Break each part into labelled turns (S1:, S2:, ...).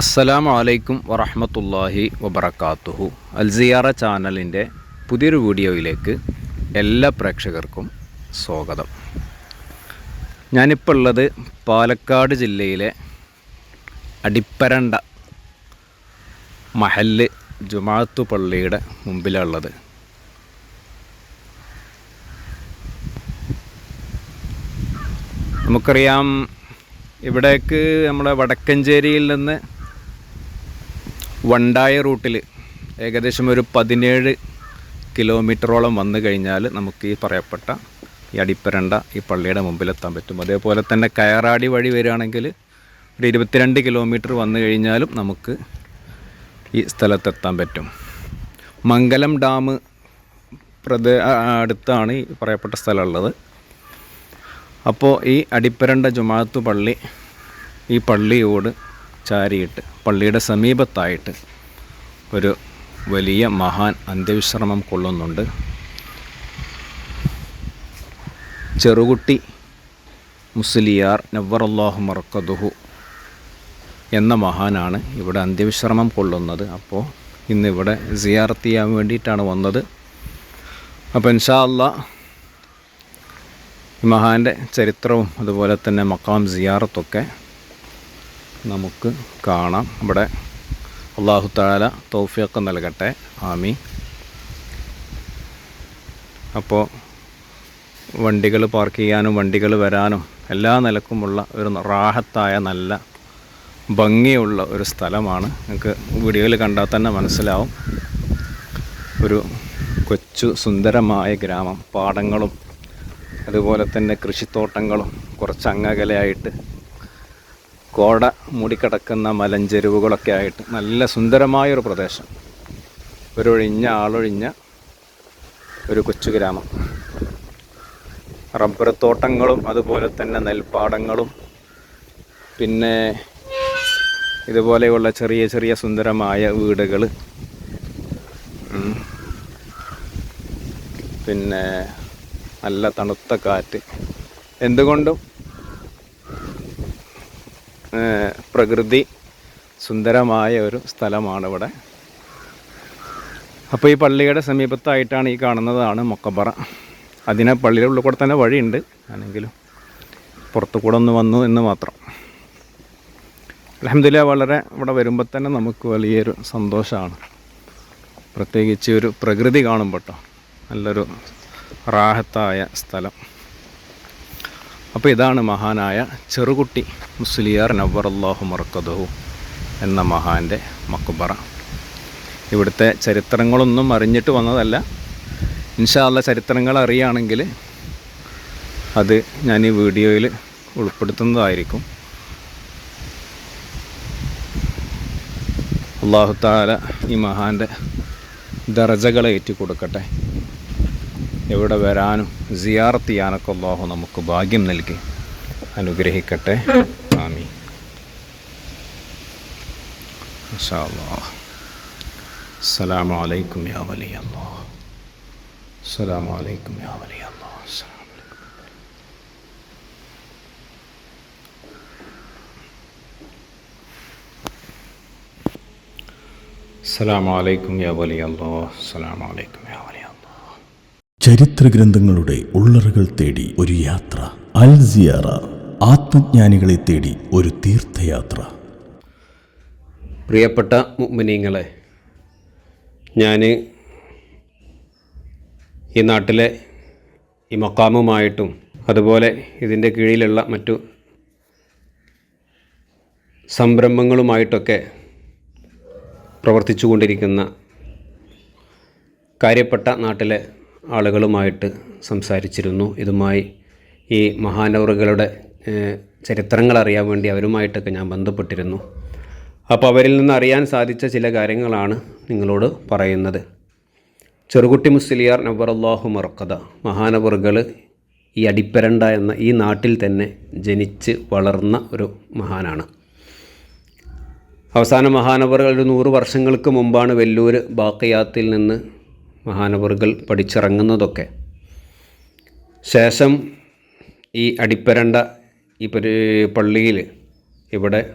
S1: അസ്സലാമു അലൈക്കും വറഹമത്തല്ലാഹി വബർക്കാത്തുഹു അൽസിയാറ ചാനലിന്റെ പുതിയൊരു വീഡിയോയിലേക്ക് എല്ലാ പ്രേക്ഷകർക്കും സ്വാഗതം. ഞാനിപ്പോൾ ഉള്ളത് പാലക്കാട് ജില്ലയിലെ അടിപ്പരണ്ട മഹല്ല് ജുമാത്തു പള്ളിയുടെ മുമ്പിലുള്ളത് നമുക്കറിയാം ഇവിടേക്ക് നമ്മുടെ വടക്കഞ്ചേരിയിൽ നിന്ന് വണ്ടായ റൂട്ടിൽ ഏകദേശം ഒരു പതിനേഴ് കിലോമീറ്ററോളം വന്നു കഴിഞ്ഞാൽ നമുക്ക് ഈ പറയപ്പെട്ട ഈ അടിപ്പരണ്ട ഈ പള്ളിയുടെ മുമ്പിലെത്താൻ പറ്റും. അതേപോലെ തന്നെ കയറാടി വഴി വരികയാണെങ്കിൽ ഒരു ഇരുപത്തിരണ്ട് കിലോമീറ്റർ വന്നു കഴിഞ്ഞാലും നമുക്ക് ഈ സ്ഥലത്തെത്താൻ പറ്റും. മംഗലം ഡാം പ്രദേ അടുത്താണ് ഈ പറയപ്പെട്ട സ്ഥലമുള്ളത്. അപ്പോൾ ഈ അടിപ്പരണ്ട ജുമാഅത്ത് പള്ളി ഈ പള്ളിയോട് ചാരിയിട്ട് പള്ളിയുടെ സമീപത്തായിട്ട് ഒരു വലിയ മഹാൻ അന്ത്യവിശ്രമം കൊള്ളുന്നുണ്ട്. ചെറുകുട്ടി മുസ്ലിയാർ നവറല്ലാഹു മറക്കതുഹു എന്ന മഹാനാണ് ഇവിടെ അന്ത്യവിശ്രമം കൊള്ളുന്നത്. അപ്പോൾ ഇന്നിവിടെ സിയാർത്ത് ചെയ്യാൻ വേണ്ടിയിട്ടാണ് വന്നത്. അപ്പോൾ ഇൻഷാ അല്ലാ ഈ മഹാന്റെ ചരിത്രവും അതുപോലെ തന്നെ മക്കാം സിയാറത്തൊക്കെ നമുക്ക് കാണാം. ഇവിടെ അള്ളാഹു താല തൗഫിയൊക്കെ നൽകട്ടെ. ആമി അപ്പോൾ വണ്ടികൾ പാർക്ക് ചെയ്യാനും വണ്ടികൾ വരാനും എല്ലാ നിലക്കുമുള്ള ഒരു റാഹത്തായ നല്ല ഭംഗിയുള്ള ഒരു സ്ഥലമാണ്. നിങ്ങൾക്ക് വീഡിയോയിൽ കണ്ടാൽ തന്നെ മനസ്സിലാവും. ഒരു കൊച്ചു സുന്ദരമായ ഗ്രാമം. പാടങ്ങളും അതുപോലെ തന്നെ കൃഷിത്തോട്ടങ്ങളും കുറച്ച് അങ്ങകലയായിട്ട് കോട മൂടിക്കിടക്കുന്ന മലഞ്ചെരുവുകളൊക്കെ ആയിട്ട് നല്ല സുന്ദരമായൊരു പ്രദേശം. ഒരൊഴിഞ്ഞ ആളൊഴിഞ്ഞ ഒരു കൊച്ചു ഗ്രാമം. റബ്ബർ തോട്ടങ്ങളും അതുപോലെ തന്നെ നെൽപ്പാടങ്ങളും പിന്നെ ഇതുപോലെയുള്ള ചെറിയ ചെറിയ സുന്ദരമായ വീടുകൾ പിന്നെ നല്ല തണുത്ത കാറ്റ്. എന്തുകൊണ്ടും പ്രകൃതി സുന്ദരമായ ഒരു സ്ഥലമാണ് ഇവിടെ അപ്പോൾ ഈ പള്ളിയുടെ സമീപത്തായിട്ടാണ് ഈ കാണുന്നതാണ് മൊക്കബറ. അതിനെ പള്ളിയുടെ ഉള്ളിൽ കൂടെ തന്നെ വഴിയുണ്ട്. ആണെങ്കിലും പുറത്തു കൂടെ ഒന്ന് വന്നു എന്ന് മാത്രം. അലഹമില്ല വളരെ ഇവിടെ വരുമ്പോൾ തന്നെ നമുക്ക് വലിയൊരു സന്തോഷമാണ്. പ്രത്യേകിച്ച് ഒരു പ്രകൃതി കാണുമ്പോൾ കേട്ടോ നല്ലൊരു റാഹത്തായ സ്ഥലം. അപ്പോൾ ഇതാണ് മഹാനായ ചെറുകുട്ടി മുസ്ലിയാർ നവറല്ലാഹു മറക്കദഹു എന്ന മഹാന്റെ മക്കുബറ ഇവിടുത്തെ ചരിത്രങ്ങളൊന്നും അറിഞ്ഞിട്ട് വന്നതല്ല. ഇൻഷാല്ല ചരിത്രങ്ങൾ അറിയുകയാണെങ്കിൽ അത് ഞാൻ ഈ വീഡിയോയിൽ ഉൾപ്പെടുത്തുന്നതായിരിക്കും. അള്ളാഹു താല ഈ മഹാന്റെ ദറജകളെ ഏറ്റി കൊടുക്കട്ടെ. ഇവിടെ വരാനും സിയാർത്ത് ചെയ്യാനൊക്കെ അള്ളാഹു നമുക്ക് ഭാഗ്യം നൽകി. അനുഗ്രഹിക്കട്ടെ. ആമി അസ്സലാമു അലൈക്കും യാ വലിയ അല്ലാഹ് അസ്സലാമു അലൈക്കും യാ വലിയ അല്ലാഹ് അസ്സലാമു അലൈക്കും യാ വലിയ അല്ലാഹ് അസ്സലാമു അലൈക്കും യാ വലി അല്ലാഹ്
S2: ചരിത്രഗ്രന്ഥങ്ങളുടെ ഉള്ളറുകൾ തേടി ഒരു യാത്ര. അൽ സിയാറ ആത്മജ്ഞാനികളെ തേടി ഒരു തീർത്ഥയാത്ര.
S1: പ്രിയപ്പെട്ട മുഅ്മിനീങ്ങളെ ഞാൻ ഈ നാട്ടിലെ ഈ മക്കാമുമായിട്ടും അതുപോലെ ഇതിന്റെ കീഴിലുള്ള മറ്റു സംരംഭങ്ങളുമായിട്ടൊക്കെ പ്രവർത്തിച്ചു കൊണ്ടിരിക്കുന്ന കാര്യപ്പെട്ട നാട്ടിലെ ആളുകളുമായിട്ട് സംസാരിച്ചിരുന്നു. ഇതുമായി ഈ മഹാനവറുകളുടെ ചരിത്രങ്ങൾ അറിയാൻ വേണ്ടി അവരുമായിട്ടൊക്കെ ഞാൻ ബന്ധപ്പെട്ടിരുന്നു. അപ്പോൾ അവരിൽ നിന്ന് അറിയാൻ സാധിച്ച ചില കാര്യങ്ങളാണ് നിങ്ങളോട് പറയുന്നത്. ചെറുകുട്ടി മുസ്ലിയാർ നവറല്ലാഹു മറക്കത മഹാനവറുകൾ ഈ അടിപ്പരണ്ട എന്ന ഈ നാട്ടിൽ തന്നെ ജനിച്ച് വളർന്ന ഒരു മഹാനാണ്. അവസാന മഹാനവറുകൾ ഒരു നൂറ് വർഷങ്ങൾക്ക് മുമ്പാണ് വെല്ലൂർ ബാക്കയാത്തിൽ നിന്ന് മഹാനവറുകൾ പഠിച്ചിറങ്ങുന്നതൊക്കെ. ശേഷം ഈ അടിപ്പരണ്ട ഈ പരി പള്ളിയിൽ ഇവിടെ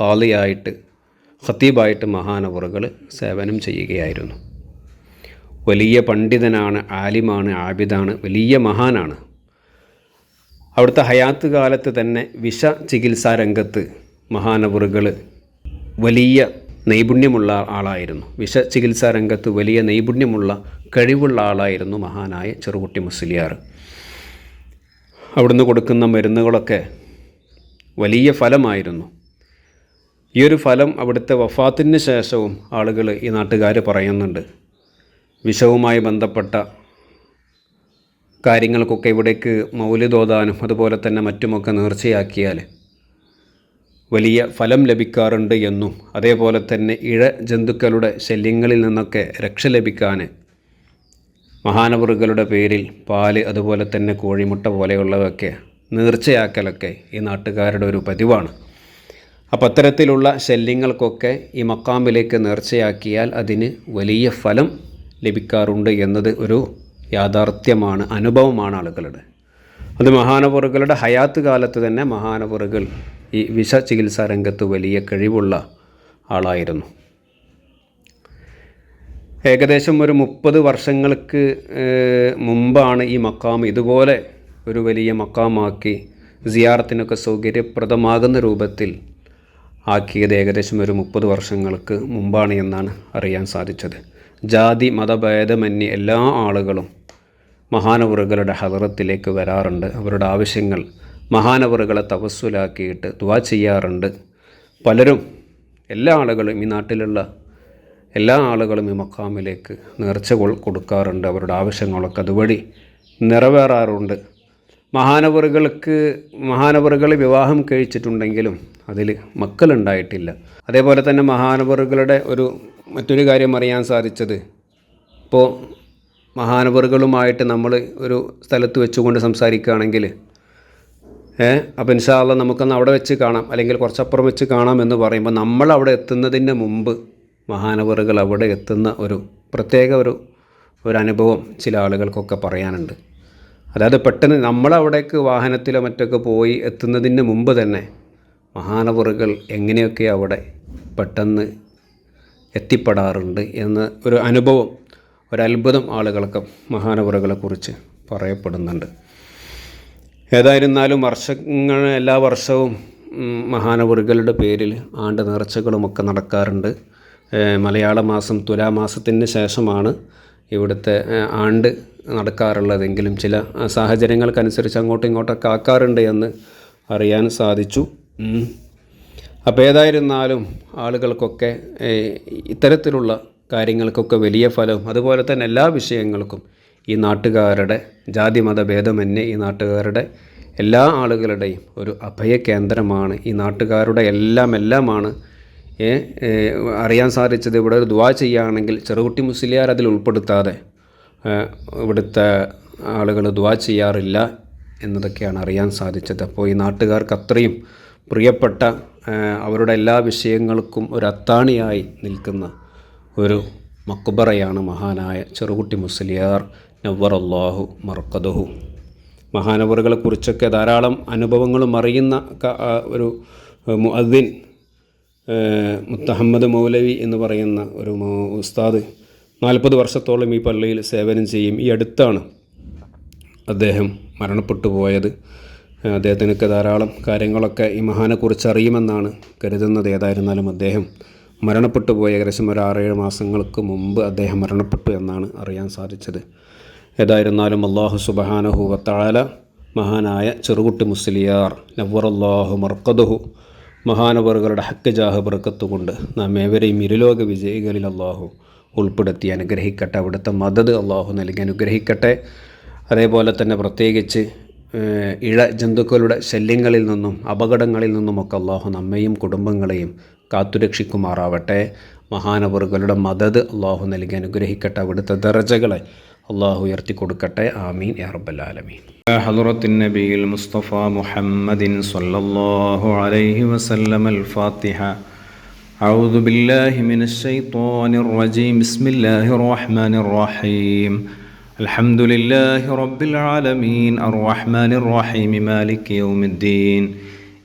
S1: കാളിയായിട്ട്
S3: ഖത്തീബായിട്ട് മഹാനവറുകൾ സേവനം ചെയ്യുകയായിരുന്നു. വലിയ പണ്ഡിതനാണ് ആലിമാണ് ആബിദാണ് വലിയ മഹാനാണ്. അവിടുത്തെ ഹയാത്ത് കാലത്ത് തന്നെ വിഷ ചികിത്സാ രംഗത്ത് മഹാനവറുകൾ വലിയ നൈപുണ്യമുള്ള ആളായിരുന്നു. വിഷ ചികിത്സാ രംഗത്ത് വലിയ നൈപുണ്യമുള്ള കഴിവുള്ള ആളായിരുന്നു മഹാനായ ചെറുകുട്ടി മുസ്ലിയാർ. അവിടുന്ന് കൊടുക്കുന്ന മരുന്നുകളൊക്കെ വലിയ ഫലമായിരുന്നു. ഈ ഒരു ഫലം അവിടുത്തെ വഫാത്തിന് ശേഷവും ആളുകൾ ഈ നാട്ടുകാർ പറയുന്നുണ്ട്. വിഷവുമായി ബന്ധപ്പെട്ട കാര്യങ്ങൾക്കൊക്കെ ഇവിടേക്ക് മൗലിതോതാനും അതുപോലെ തന്നെ മറ്റുമൊക്കെ നേർച്ചയാക്കിയാൽ വലിയ ഫലം ലഭിക്കാറുണ്ട് എന്നും അതേപോലെ തന്നെ ഇഴ ജന്തുക്കളുടെ ശല്യങ്ങളിൽ നിന്നൊക്കെ രക്ഷ ലഭിക്കാൻ മഹാനവറുകളുടെ പേരിൽ പാൽ അതുപോലെ തന്നെ കോഴിമുട്ട പോലെയുള്ളതൊക്കെ നേർച്ചയാക്കലൊക്കെ ഈ നാട്ടുകാരുടെ ഒരു പതിവാണ്. അപ്പം അത്തരത്തിലുള്ള ശല്യങ്ങൾക്കൊക്കെ ഈ മക്കാമിലേക്ക് നേർച്ചയാക്കിയാൽ അതിന് വലിയ ഫലം ലഭിക്കാറുണ്ട് എന്നത് ഒരു യാഥാർത്ഥ്യമാണ് അനുഭവമാണ് ആളുകളുടെ. അത് മഹാനപുറകളുടെ ഹയാത്ത് കാലത്ത് തന്നെ മഹാനപുറകൾ ഈ വിഷ ചികിത്സാ രംഗത്ത് വലിയ കഴിവുള്ള ആളായിരുന്നു. ഏകദേശം ഒരു മുപ്പത് വർഷങ്ങൾക്ക് മുമ്പാണ് ഈ മക്കാം ഇതുപോലെ ഒരു വലിയ മക്കാമാക്കി സിയാറത്തിനൊക്കെ സൗകര്യപ്രദമാകുന്ന രൂപത്തിൽ ആക്കിയത് ഏകദേശം ഒരു മുപ്പത് വർഷങ്ങൾക്ക് മുമ്പാണ് എന്നാണ് അറിയാൻ സാധിച്ചത്. ജാതി മതഭേദമന്യേ എല്ലാ ആളുകളും മഹാനവറുകളുടെ ഹദറത്തിലേക്ക് വരാറുണ്ട്. അവരുടെ ആവശ്യങ്ങൾ മഹാനവറുകളെ തപസ്സുലാക്കിയിട്ട് ദുവാ ചെയ്യാറുണ്ട്. പലരും എല്ലാ ആളുകളും ഈ നാട്ടിലുള്ള എല്ലാ ആളുകളും ഈ മക്കാമിലേക്ക് നേർച്ചകൾ കൊടുക്കാറുണ്ട്. അവരുടെ ആവശ്യങ്ങളൊക്കെ അതുവഴി നിറവേറാറുണ്ട്. മഹാനവറുകൾക്ക് മഹാനവറുകൾ വിവാഹം കഴിച്ചിട്ടുണ്ടെങ്കിലും അതിൽ മക്കളുണ്ടായിട്ടില്ല. അതേപോലെ തന്നെ മഹാനവറുകളുടെ ഒരു മറ്റൊരു കാര്യം അറിയാൻ സാധിച്ചത് ഇപ്പോൾ മഹാനവറുകളുമായിട്ട് നമ്മൾ ഒരു സ്ഥലത്ത് വെച്ചുകൊണ്ട് സംസാരിക്കുകയാണെങ്കിൽ ഏ അപ്പോൾ ഇൻഷാല്ല നമുക്കൊന്ന് അവിടെ വെച്ച് കാണാം അല്ലെങ്കിൽ കുറച്ചപ്പുറം വെച്ച് കാണാം എന്ന് പറയുമ്പോൾ നമ്മൾ അവിടെ എത്തുന്നതിന് മുമ്പ് മഹാനവറുകൾ അവിടെ എത്തുന്ന ഒരു പ്രത്യേക ഒരു ഒരു അനുഭവം ചില ആളുകൾക്കൊക്കെ പറയാനുണ്ട്. അതായത് പെട്ടെന്ന് നമ്മളവിടേക്ക് വാഹനത്തിലോ മറ്റൊക്കെ പോയി എത്തുന്നതിന് മുമ്പ് തന്നെ മഹാനവറുകൾ എങ്ങനെയൊക്കെ അവിടെ പെട്ടെന്ന് എത്തിപ്പെടാറുണ്ട് എന്ന് ഒരു അനുഭവം ഒരത്ഭുതം ആളുകൾക്ക് മഹാനവറുകളെക്കുറിച്ച് പറയപ്പെടുന്നുണ്ട്. ഏതായിരുന്നാലും വർഷങ്ങൾ എല്ലാ വർഷവും മഹാനവറുകളുടെ പേരിൽ ആണ്ട് നേർച്ചകളുമൊക്കെ നടക്കാറുണ്ട്. മലയാള മാസം തുലാമാസത്തിന് ശേഷമാണ് ഇവിടുത്തെ ആണ്ട് നടക്കാറുള്ളതെങ്കിലും ചില സാഹചര്യങ്ങൾക്കനുസരിച്ച് അങ്ങോട്ടും ഇങ്ങോട്ടൊക്കെ ആക്കാറുണ്ട് എന്ന് അറിയാൻ സാധിച്ചു. അപ്പോൾ ഏതായിരുന്നാലും ആളുകൾക്കൊക്കെ ഇത്തരത്തിലുള്ള കാര്യങ്ങൾക്കൊക്കെ വലിയ ഫലവും അതുപോലെ തന്നെ എല്ലാ വിഷയങ്ങൾക്കും ഈ നാട്ടുകാരുടെ ജാതി മത ഭേദമന്യേ ഈ നാട്ടുകാരുടെ എല്ലാ ആളുകളുടെയും ഒരു അഭയ കേന്ദ്രമാണ്. ഈ നാട്ടുകാരുടെ എല്ലാം എല്ലാമാണ്. അറിയാൻ സാധിച്ചത് ഇവിടെ ഒരു ദുവാ ചെയ്യുകയാണെങ്കിൽ ചെറുകുട്ടി മുസ്ലിയാർ അതിൽ ഉൾപ്പെടുത്താതെ ഇവിടുത്തെ ആളുകൾ ദുവാ ചെയ്യാറില്ല എന്നതൊക്കെയാണ് അറിയാൻ സാധിച്ചത്. അപ്പോൾ ഈ നാട്ടുകാർക്ക് അത്രയും പ്രിയപ്പെട്ട അവരുടെ എല്ലാ വിഷയങ്ങൾക്കും ഒരു അത്താണിയായി നിൽക്കുന്ന ഒരു മക്കുബറയാണ് മഹാനായ ചെറുകുട്ടി മുസ്ലിയാർ നവർ അള്ളാഹു മർക്കദഹു. മഹാനവറുകളെക്കുറിച്ചൊക്കെ ധാരാളം അനുഭവങ്ങളും അറിയുന്ന ഒരു മുഅദ്ദിൻ മുത്തഹമ്മദ് മൗലവി എന്ന് പറയുന്ന ഒരു ഉസ്താദ് നാൽപ്പത് വർഷത്തോളം ഈ പള്ളിയിൽ സേവനം ചെയ്യും. ഈ അടുത്താണ് അദ്ദേഹം മരണപ്പെട്ടു പോയത്. അദ്ദേഹത്തിനൊക്കെ ധാരാളം കാര്യങ്ങളൊക്കെ ഈ മഹാനെക്കുറിച്ച് അറിയുമെന്നാണ് കരുതുന്നത്. ഏതായിരുന്നാലും അദ്ദേഹം മരണപ്പെട്ടു പോയ ഏകദേശം ഒരു ആറേഴ് മാസങ്ങൾക്ക് മുമ്പ് അദ്ദേഹം മരണപ്പെട്ടു എന്നാണ് അറിയാൻ സാധിച്ചത്. ഏതായിരുന്നാലും അള്ളാഹു സുബഹാനഹു വത്താല മഹാനായ ചെറുകുട്ടി മുസ്ലിയാർ നവറല്ലാഹു മർക്കദുഹു മഹാനവറുകളുടെ ഹക്ക് ജാഹ് ബർക്കത്ത് കൊണ്ട് നാം ഏവരെയും ഇരുലോക വിജയികളിൽ അള്ളാഹു ഉൾപ്പെടുത്തി അനുഗ്രഹിക്കട്ടെ. അവിടുത്തെ മദത് അള്ളാഹു നൽകി അനുഗ്രഹിക്കട്ടെ. അതേപോലെ തന്നെ പ്രത്യേകിച്ച് ഇഴ ജന്തുക്കളുടെ ശല്യങ്ങളിൽ നിന്നും അപകടങ്ങളിൽ നിന്നുമൊക്കെ അള്ളാഹു നമ്മയും കുടുംബങ്ങളെയും കാത്തുരക്ഷിക്കുമാറാവട്ടെ മഹാനവറുകളുടെ മദത് അള്ളാഹു നൽകി അനുഗ്രഹിക്കട്ടെ അവിടുത്തെ ദർജകളെ അള്ളാഹു ഉയർത്തി കൊടുക്കട്ടെ ആമീൻ യാ റബ്ബൽ ആലമീൻ
S1: حضرة النبي المصطفى محمد صلى الله عليه وسلم الفاتحة أعوذ بالله من الشيطان الرجيم بسم الله الرحمن الرحيم الحمد لله رب العالمين الرحمن الرحيم مالك يوم الدين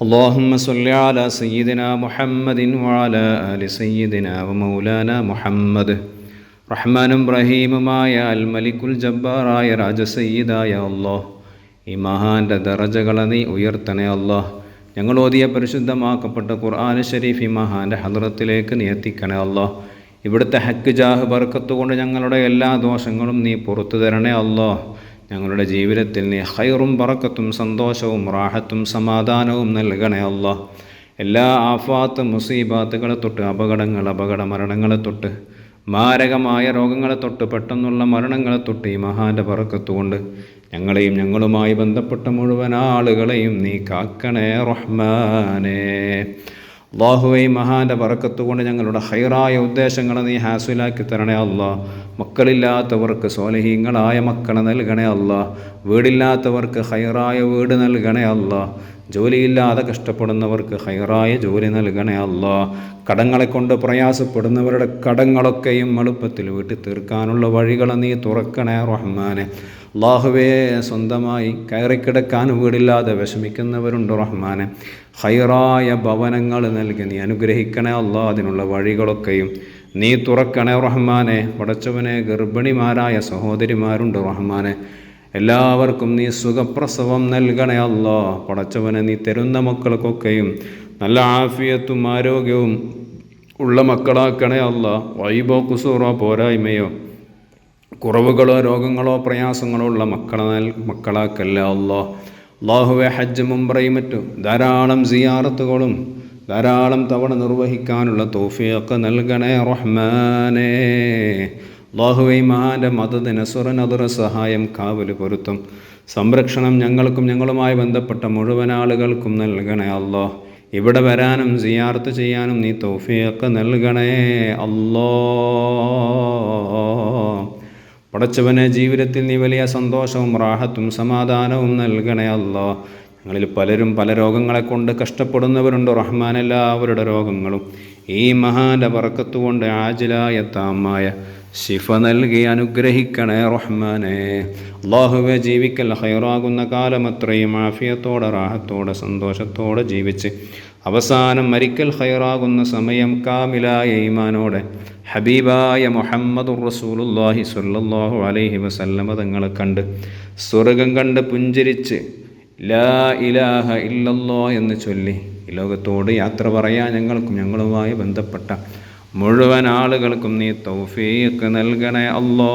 S1: اللهم صل على سيدنا محمد وعلى آل سيدنا ومولانا محمد റഹ്മാനും റഹീമുമായ അൽ മലിക്കുൽ ജബ്ബാറായ രാജസയ്യിദായ അള്ളാഹ് ഈ മഹാന്റെ ദറജകളെ നീ ഉയർത്തണേ അള്ളാഹ് ഞങ്ങൾ ഓതിയ പരിശുദ്ധമാക്കപ്പെട്ട ഖുർആൻ ഷരീഫ് ഈ മഹാന്റെ ഹദ്റത്തിലേക്ക് നീ എത്തിക്കണേ അള്ളാഹ് ഇവിടുത്തെ ഹക്ക് ജാഹ് ബർക്കത്ത് കൊണ്ട് ഞങ്ങളുടെ എല്ലാ ദോഷങ്ങളും നീ പുറത്തു തരണേ അള്ളാഹ് ഞങ്ങളുടെ ജീവിതത്തിൽ നീ ഹൈറും പറക്കത്തും സന്തോഷവും റാഹത്തും സമാധാനവും നൽകണേ അള്ളാ എല്ലാ ആഫാത്ത് മുസീബാത്തുകളെ തൊട്ട് അപകടങ്ങൾ അപകട മരണങ്ങളെ തൊട്ട് മാരകമായ രോഗങ്ങളെ തൊട്ട് പെട്ടെന്നുള്ള മരണങ്ങളെ തൊട്ട് ഈ മഹാന്റെ പറക്കത്തുകൊണ്ട് ഞങ്ങളെയും ഞങ്ങളുമായി ബന്ധപ്പെട്ട മുഴുവൻ ആളുകളെയും നീ കാക്കണേ റഹ്മാനേ. അള്ളാഹുവെ മഹാന്റെ പറക്കത്തുകൊണ്ട് ഞങ്ങളുടെ ഹൈറായ ഉദ്ദേശങ്ങളെ നീ ഹാസുലാക്കി തരണേ അല്ല. മക്കളില്ലാത്തവർക്ക് സോലഹീങ്ങളായ മക്കളെ നൽകണേ അല്ല. വീടില്ലാത്തവർക്ക് ഹൈറായ വീട് നൽകണേ അല്ല. ജോലിയില്ലാതെ കഷ്ടപ്പെടുന്നവർക്ക് ഹൈറായ ജോലി നൽകണേ അല്ല. കടങ്ങളെ കൊണ്ട് പ്രയാസപ്പെടുന്നവരുടെ കടങ്ങളൊക്കെയും എളുപ്പത്തിൽ വീട്ടിൽ തീർക്കാനുള്ള വഴികളെ നീ തുറക്കണേ റഹ്മാനെ. അള്ളാഹുവേ സ്വന്തമായി കയറിക്കിടക്കാൻ വീടില്ലാതെ വിഷമിക്കുന്നവരുണ്ട് റഹ്മാനെ? ഹൈറായ ഭവനങ്ങൾ നൽകി നീ അനുഗ്രഹിക്കണേ അള്ളാ അതിനുള്ള വഴികളൊക്കെയും. നീ തുറക്കണേ റഹ്മാനെ പടച്ചവനെ ഗർഭിണിമാരായ സഹോദരിമാരുണ്ട് റഹ്മാനെ? എല്ലാവർക്കും നീ സുഖപ്രസവം നൽകണേ അല്ലോ പടച്ചവനെ നീ തരുന്ന മക്കൾക്കൊക്കെയും നല്ല ആഫിയത്തും ആരോഗ്യവും ഉള്ള മക്കളാക്കണേ അല്ല വൈബോ കുസൂറോ പോരായ്മയോ കുറവുകളോ രോഗങ്ങളോ പ്രയാസങ്ങളോ ഉള്ള മക്കളെ മക്കളാക്കല്ല അള്ളാഹ്. അള്ളാഹുവെ ഹജ്ജ് മുംബ്രയും മറ്റും ധാരാളം സിയാറത്തുകളും ധാരാളം തവണ നിർവഹിക്കാനുള്ള തോഫിയൊക്കെ നൽകണേ റഹ്മാനേ. അള്ളാഹുവൈ മഹാന്റെ മതത്തിന് സുറനതുറ സഹായം കാവൽ പൊരുത്തും. സംരക്ഷണം ഞങ്ങൾക്കും ഞങ്ങളുമായി ബന്ധപ്പെട്ട മുഴുവൻ ആളുകൾക്കും നൽകണേ അല്ലോ ഇവിടെ വരാനും സിയാർത്ത് ചെയ്യാനും നീ തോഫിയൊക്കെ നൽകണേ അല്ലോ പടച്ചവനെ ജീവിതത്തിൽ നീ വലിയ സന്തോഷവും റാഹത്തും സമാധാനവും നൽകണേ അല്ലോ. ഞങ്ങളിൽ പലരും പല രോഗങ്ങളെ കൊണ്ട് കഷ്ടപ്പെടുന്നവരുണ്ട്. റഹ്മാൻ എല്ലാവരുടെ രോഗങ്ങളും ഈ മഹാന്റെ വറക്കത്തുകൊണ്ട് ആജിലായ താമായ ശിഫ നൽകി അനുഗ്രഹിക്കണേ റഹ്മാനെ. അള്ളാഹുവെ ജീവിക്കൽ ഹൈറാകുന്ന കാലം അത്രയും ആഫിയത്തോടെ റാഹത്തോടെ സന്തോഷത്തോടെ ജീവിച്ച് അവസാനം മരിക്കൽ ഹൈറാകുന്ന സമയം കാമിലായ ഈമാനോടെ ഹബീബായ മുഹമ്മദുർ റസൂലുല്ലാഹി സ്വല്ലല്ലാഹു അലൈഹി വസല്ലമ തങ്ങളെ കണ്ട് സ്വർഗം കണ്ട് പുഞ്ചിരിച്ച് ലാ ഇലാഹ ഇല്ലല്ലോ എന്ന് ചൊല്ലി. ഈ ലോകത്തോട് യാത്ര പറയാൻ ഞങ്ങൾക്കും ഞങ്ങളുമായി ബന്ധപ്പെട്ട മുഴുവൻ ആളുകൾക്കും നീ തൗഫീഖ് നൽകണേ അല്ലോ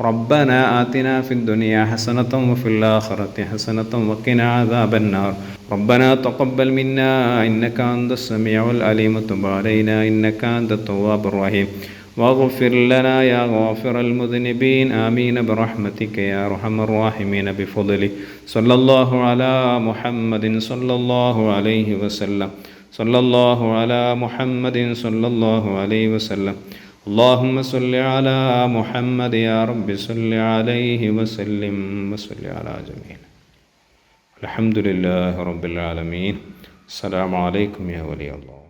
S1: ربنا آتنا في الدنيا حسنة وفي الآخرة حسنة وقنا عذاب النار. ربنا تقبل منا إنك أنت السميع العليم. وتب علينا إنك أنت التواب الرحيم. واغفر لنا يا غافر المذنبين. آمين برحمتك يا أرحم الراحمين بفضلك. صلى الله على محمد صلى الله عليه وسلم. صلى الله على محمد صلى الله عليه وسلم. اللهم صل على محمد يا رب صل عليه وسلم وصل على جميع. الحمد لله رب العالمين. السلام عليكم يا ولي الله.